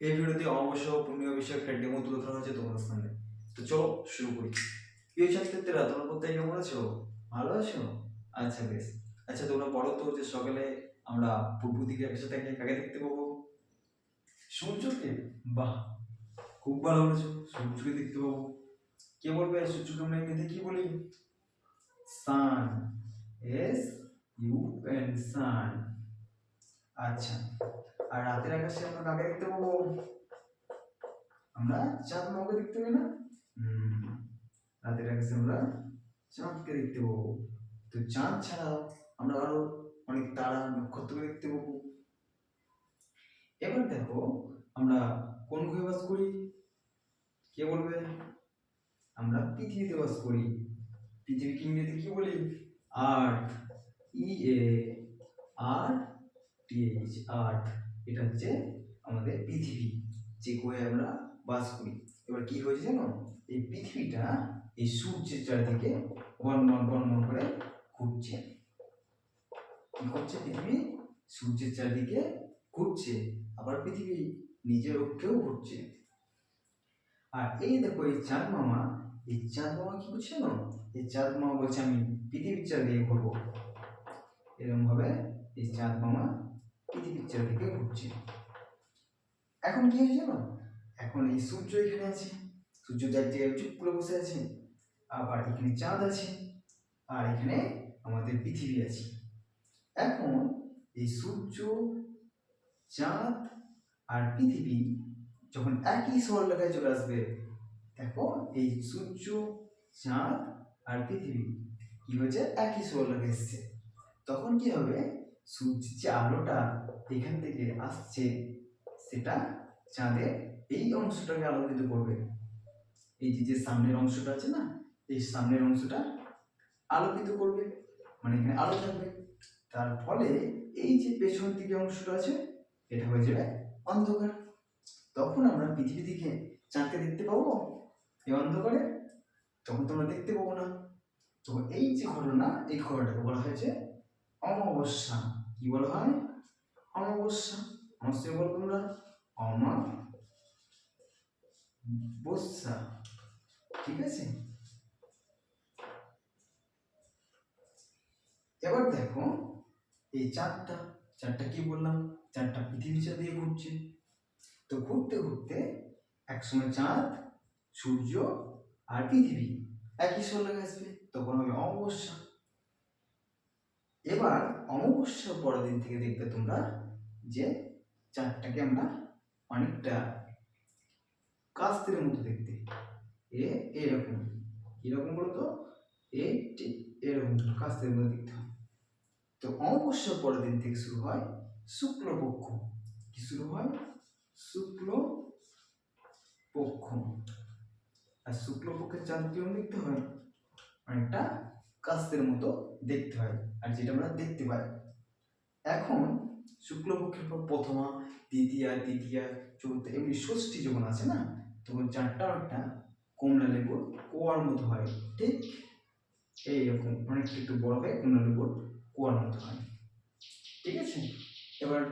এই ভিডিওতে অমাবস্য পুণ্য বিষয়ক একটা ডেমো তুলে ধরা হয়েছে তোমাদের সামনে। তো চলো শুরু করি। প্রিয় ছাত্রীরা তোমরা প্রত্যেকে কেমন আছো? ভালো আছো? আচ্ছা বেশ। আচ্ছা তোমরা বলো তো যে সকালে আমরা পূর্ব দিকে একসাথে কাকে দেখতে পাবো? সূর্যকে? বাহ, খুব ভালো বলেছ। সূর্যকে দেখতে পাবো। কে বলবে? সূর্যকে আমরা এমনিতে কি বলি। Sun S U N sun আচ্ছা। আর রাতের আকাশে আমরা কাকে দেখতে পাবো। আমরা চাঁদ মামাকে দেখতে পাই না? রাতের আকাশে আমরা চাঁদকে দেখতে পাবো। তো চাঁদ ছাড়াও আমরা আরও অনেক তারা নক্ষত্রকে দেখতে পাবো। এবার দেখো, আমরা কোন গ্রহে বাস করি? কে বলবে? আমরা পৃথিবীতে বাস করি। পৃথিবীকে ইংরেজিতে কি বলি? আর্থ ই এ আর টি এইচ আর্থ এটা হচ্ছে আমাদের পৃথিবী, যে গ্রহে আমরা বাস করি। এবার কি হয়েছে জানো? এই পৃথিবীটা এই সূর্যের চারদিকে বর্ণন বর্ণন করে ঘুরছে। কি করছে পৃথিবী? সূর্যের চারদিকে ঘুরছে, আবার পৃথিবী নিজের অক্ষেও ঘুরছে। আর এই দেখো, এই চাঁদ মামা এই চাঁদ মামা কি করছে না এই চাঁদ মামা বলছে, আমি পৃথিবীর চারদিকে ঘুরবো। এরকম ভাবে এই চাঁদ মামা পৃথিবীর চারদিকে ঘুরছে। এখন কি হয়েছে না এখন এই সূর্য এখানে আছে। সূর্য যার জায়গায় চুপ করে বসে আছে। আবার এখানে চাঁদ আছে। আর এখানে আমাদের পৃথিবী আছে। এখন এই সূর্য, চাঁদ আর পৃথিবী যখন একই সরলরেখায় চলে আসবে, দেখো এই সূর্য, চাঁদ আর পৃথিবী কি হয়েছে? একই সরলরেখায় এসছে। তখন কি হবে? সূর্যের যে আলোটা এখান থেকে আসছে, সেটা চাঁদের এই অংশটাকে আলোকিত করবে। এই যে যে সামনের অংশটা আছে না, এই সামনের অংশটা আলোকিত করবে মানে এখানে আলো থাকবে। তার ফলে এই যে পেছনের দিকে অংশটা আছে, এটা হয়ে যাবে অন্ধকার। তখন আমরা পৃথিবী দিকে চাঁদকে দেখতে পাবো। এই অন্ধকারে তখন তো আমরা দেখতে পাবো না। তো এই যে ঘটনা, এই ঘটনাটাকে বলা হয়েছে অমাবস্যা। কি বলা হয়? অমাবস্যা। অবশ্যই বলো তোমরা। অমাবস্যা। ঠিক আছে? এবার দেখো, এই চারটা। চারটা কি বললাম? চারটা পৃথিবী চাঁদ দিয়ে ঘুরছে। তো ঘুরতে ঘুরতে একসময় চাঁদ, সূর্য আর পৃথিবী একই সঙ্গে আসবে। তখন হবে অমাবস্যা। এবার অমাবস্যার পরের দিন থেকে দেখবে তোমরা যে চাঁদটাকে আমরা অনেকটা কাস্তের মতো দেখতে। এ এরকম কীরকম বলতো? এ ঠিক এরকম কাস্তের মতো দেখতে হয়। তো অমাবস্যার পরের দিন থেকে শুরু হয় শুক্লপক্ষ। কি শুরু হয়? শুক্ল পক্ষ আর শুক্লপক্ষের চাঁদ কীরকম দেখতে হয়? অনেকটা কাস্তের মতো দেখতে হয় আর যেটা আমরা দেখতে পাই। এখন শুক্লপক্ষের পর প্রথমা, দ্বিতীয়া তৃতীয়া চতুর্থ এমনি ষষ্ঠী যখন আছে না, তখন চারটা অনেকটা কমলা লেবুর কোয়ার মতো হয়। ঠিক এইরকম অনেকটা একটু বড় হয় কমলা লেবুর কোয়ার মতো হয়। ঠিক আছে? এবার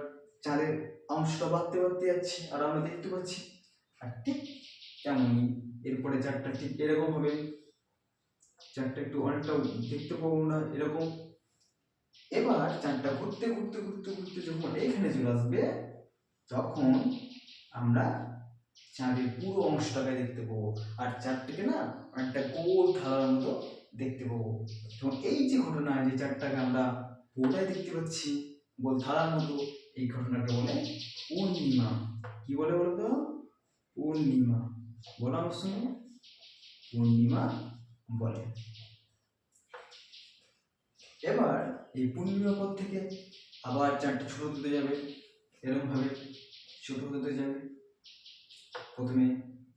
চাঁদের অংশটা বাড়তে বাড়তে যাচ্ছে আর আমরা দেখতে পাচ্ছি। আর ঠিক তেমনই এরপরে চারটা ঠিক এরকম হবে। চারটা একটু অনেকটা দেখতে পাবো না, এরকম। এবার চারটা ঘুরতে ঘুরতে ঘুরতে ঘুরতে যখন এখানে চলে আসবে, তখন আমরা চাঁদের পুরো অংশটাকে দেখতে পাবো। আর চারটাকে না অনেকটা গোল থালার মতো দেখতে পাবো। তখন এই যে ঘটনা যে চারটাকে আমরা পুরোটাই দেখতে পাচ্ছি, গোল থালার মতো, এই ঘটনাকে বলে পূর্ণিমা। কি বলে বলতো? পূর্ণিমা। বলো আমার সঙ্গে। পূর্ণিমা বলে। এবার এই পূর্ণিমা পর থেকে আবার চারটে ছোট হতে যাবে এরকম ভাবে ছোট হতে যাবে। প্রথমে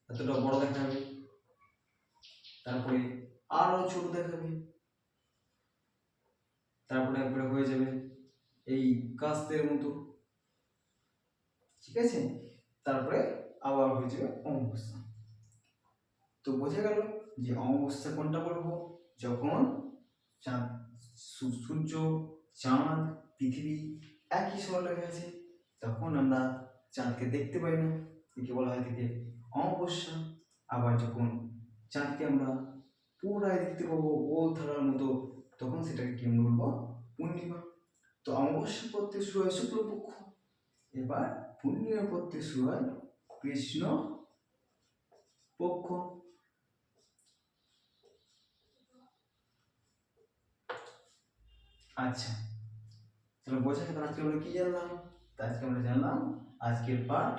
এতটা বড় দেখাবে, তারপরে আরও ছোট দেখাবে, তারপরে একবারে হয়ে যাবে এই কাস্তের মতো। ঠিক আছে? তারপরে আবার হয়ে যাবে অমাবস্যা। তো বোঝা গেল যে অমাবস্যা কোনটা বলব যখন চাঁদ সূর্য, চাঁদ, পৃথিবী একই সময় লেগে আছে, তখন আমরা চাঁদকে দেখতে পাই না। একে বলা হয় থেকে অমাবস্যা। আবার যখন চাঁদকে আমরা পুনরায় দেখতে পাবো গোল ধারার মতো, তখন সেটাকে কি আমরা বলব? পূর্ণিমা। তো অমাবস্যা পড়তে শুরু হয় শুক্লপক্ষ। এবার পূর্ণিমা পড়তে শুরু হয় কৃষ্ণ পক্ষ। আচ্ছা। তাহলে বোঝা গেল আজকে আমরা কি জানলাম? আজকে আমরা জানলাম আজকের পাঠ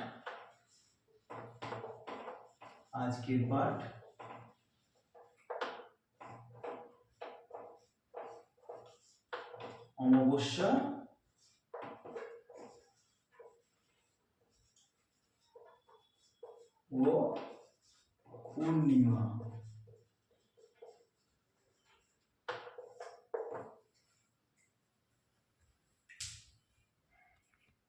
আজকের পাঠ অমাবস্যা ও পূর্ণিমা।